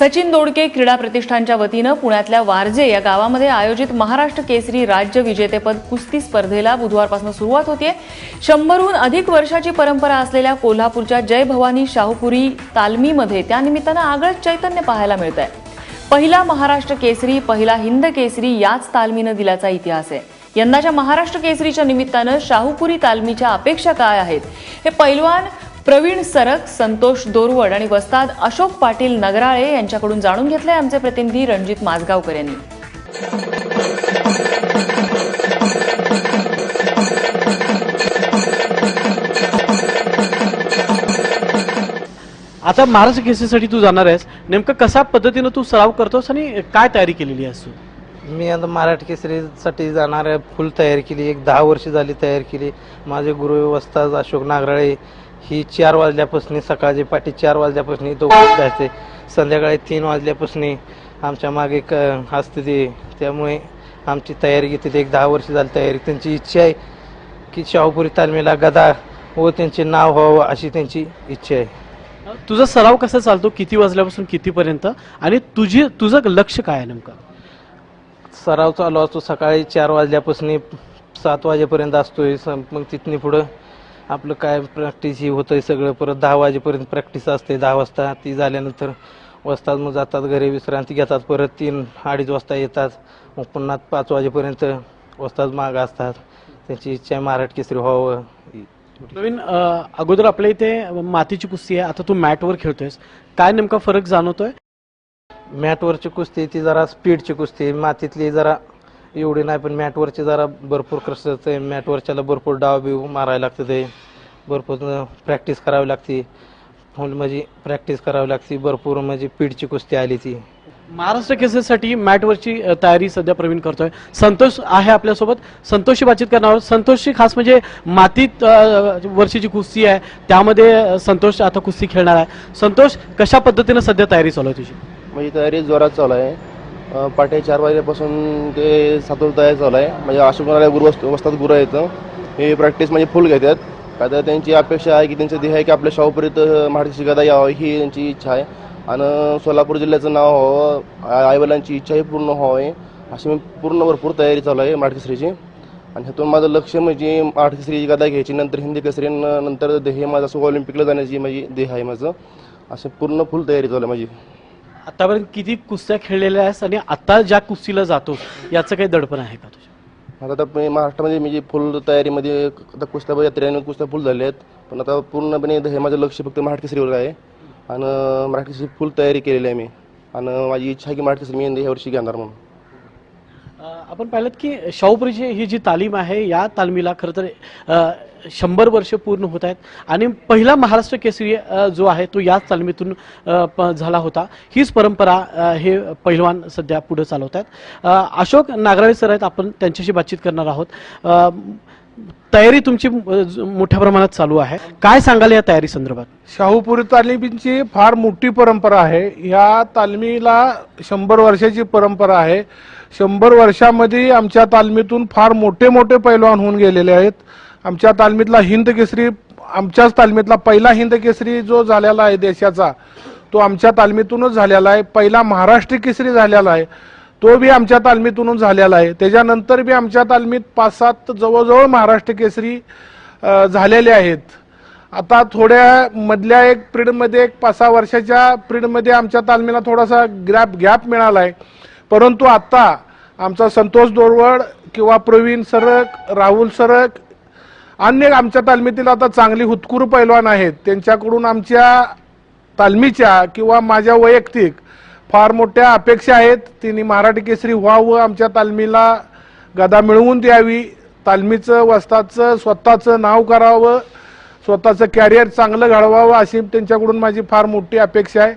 सचिन दोडके क्रीडा प्रतिष्ठानच्या वतीनं पुण्यातल्या वारजे या गावामध्ये आयोजित महाराष्ट्र केसरी राज्य विजेतेपद कुस्ती स्पर्धेला बुधवारपासून सुरुवात होतीये. शंभरहून अधिक वर्षाची परंपरा असलेल्या कोल्हापूरच्या जय भवानी शाहूपुरी तालमीमध्ये त्यानिमित्तानं आगळंच चैतन्य पाहायला मिळत आहे पहिला महाराष्ट्र केसरी पहिला हिंद केसरी याच तालमीनं दिल्याचा इतिहास आहे. यंदाच्या महाराष्ट्र केसरीच्या निमित्तानं शाहूपुरी तालमीच्या अपेक्षा काय आहेत? हे पैलवान प्रवीण सरक संतोष दोरवड आणि वस्ताद अशोक पाटील नगराळे यांच्याकडून जाणून घेतलंय आमचे प्रतिनिधी रणजित माजगावकर यांनी. आता महाराष्ट्र केसरीसाठी तू जाणार आहेस. नेमकं कशा पद्धतीनं तू सराव करतोस आणि काय तयारी केलेली आहेस तू? मी आता मराठी केसरीसाठी जाणार आहे. फुल तयारी केली. एक दहा वर्ष झाली तयारी केली. माझे गुरु वस्ताद अशोक नागराळे ही चार वाजल्यापासून सकाळचे पाठी चार वाजल्यापासून इथं उपस्थित असते संध्याकाळी तीन वाजल्यापासून आमच्या मागे क असते ते. त्यामुळे आमची तयारी घेते एक दहा वर्ष झाली तयारी. त्यांची इच्छा आहे की शाहूपुरी तालमीला गदा व त्यांचे नाव व्हावं अशी त्यांची इच्छा आहे. तुझा सराव कसा चालतो? किती वाजल्यापासून कितीपर्यंत? आणि तुझी तुझं लक्ष काय आहे नेमकं? सराव चालू असतो. सकाळी चार वाजल्यापासून सात वाजेपर्यंत असतोय. स- मग तिथनं पुढं आपलं काय प्रॅक्टिस ही होतंय सगळं. परत दहा वाजेपर्यंत प्रॅक्टिस असते दहा वाजता ती झाल्यानंतर वाजतात मग जातात घरी विश्रांती घेतात. परत तीन अडीच वाजता येतात. मग पुन्हा पाच वाजेपर्यंत वाजतात मागं असतात. त्यांची इच्छा आहे महाराष्ट्र केसरी व्हावं. अं, अगोदर आपल्या इथे मातीची कुस्ती आहे. आता तू मॅटवर खेळतोयस. काय नेमका फरक जाणवतोय? मॅटवरची कुस्ती ती जरा स्पीडची कुस्ती आहे. मातीतली जरा एवढी नाही पण मॅटवरची जरा भरपूर कसरत आहे. मॅटवरच्याला भरपूर डाव बिव मारायला लागतं ते भरपूर प्रॅक्टिस करावी लागते. फुल म्हणजे प्रॅक्टिस करावी लागते. भरपूर म्हणजे पीडची कुस्ती आली ती. महाराष्ट्र केसरीसाठी मॅटवरची तयारी सध्या प्रवीण करतोय. संतोष आहे आपल्यासोबत. संतोषशी बातचीत करणार आहोत. संतोषची खास म्हणजे मातीत वर्षीची कुस्ती आहे त्यामध्ये संतोष आता कुस्ती खेळणार आहे. संतोष कशा पद्धतीनं सध्या तयारी चालू आहे तुझी? माझी तयारी जोरात चालू आहे. अं, पहाटे चार वाजल्यापासून ते सातवर तयार चालू आहे म्हणजे अशोकनाराय गुरु वस्त- गुरु आहेत. हे प्रॅक्टिस म्हणजे फुल घेतात. आता तर त्यांची अपेक्षा आहे की त्यांचं ध्येय आहे की आपल्या शाहूपुरीत महाराष्ट्र गदा यावं ही त्यांची इच्छा आहे. आणि सोलापूर जिल्ह्याचं नाव व्हावं आईवडिलांची इच्छाही पूर्ण व्हावी अशी मी पूर्ण भरपूर तयारी चालू आहे मराठी आणि ह्यातून माझं लक्ष म्हणजे मराठी केसरी गदा घ्यायची नंतर हिंदी केसरी नंतर ध्येय माझं असं ऑलिम्पिकला जाण्याची म्हणजे माझी ध्येय आहे माझं. असं पूर्ण फुल तयारी चालू आहे माझी. आतापर्यंत किती कुस्त्या खेळलेल्या आहेस आणि आता ज्या कुस्तीला जातो याचं काही दडपण आहे का तुझ्या? आता आता मी महाराष्ट्रामध्ये म्हणजे फुल तयारीमध्ये आता कुस्त्या यात्रेने कुस्त्या फुल झाल्या आहेत. पण आता पूर्णपणे हे माझं लक्ष फक्त मराठी श्रीवर आहे. आणि मराठी फुल तयारी केलेली आहे मी. आणि माझी इच्छा आहे की मराठी श्री मी ह्या वर्षी घेणार म्हणून. आपण पाहिलं की शाहूपुरीची ही जी तालीम आहे या तालमीला खरं तर शंभर वर्ष पूर्ण होत आहेत. आणि पहिला महाराष्ट्र केसरी जो आहे तो याच तालमीतून प- झाला होता. हीच परंपरा हे पहिलवान सध्या पुढे चालवत आहेत. अशोक नागराळे सर आहेत आपण त्यांच्याशी बातचीत करणार आहोत. तयारी तुमची मोठ्या प्रमाणात चालू आहे. काय सांगाल या तयारी संदर्भात? शाहूपुरी तालमींची फार मोठी परंपरा आहे. ह्या तालमीला शंभर वर्षाची परंपरा आहे. शंभर वर्षामध्ये आमच्या तालमीतून फार मोठे मोठे पैलवान होऊन गेलेले आहेत. आमच्या तालमीतला हिंद केसरी आमच्याच तालमीतला पहिला हिंद केसरी जो झालेला आहे देशाचा तो आमच्या तालमीतूनच झालेला आहे. पहिला महाराष्ट्र केसरी झालेला आहे. तो बी आमच्या तालमीतूनच झालेला आहे. त्याच्यानंतर बी आमच्या तालमीत पाच सात जवळजवळ महाराष्ट्र केसरी झालेले आहेत. आता थोड्या मधल्या एक पिरियडमध्ये एक पाच सहा वर्षाच्या पिरियडमध्ये आमच्या तालमीला थोडासा गॅप गॅप मिळाला आहे परंतु आत्ता आमचा संतोष दोरवड किंवा प्रवीण सरक राहुल सरक अन्य आमच्या तालमीतील आता चांगली हुतकूर पैलवान आहेत. त्यांच्याकडून आमच्या तालमीच्या किंवा माझ्या वैयक्तिक फार मोठ्या अपेक्षा आहेत. तिने मराठी केसरी व्हावं आमच्या तालमीला गदा मिळवून द्यावी. तालमीचं वस्ताचं स्वतःचं नाव करावं. स्वतःचं कॅरियर चांगलं घडवावं अशी त्यांच्याकडून माझी फार मोठी अपेक्षा आहे.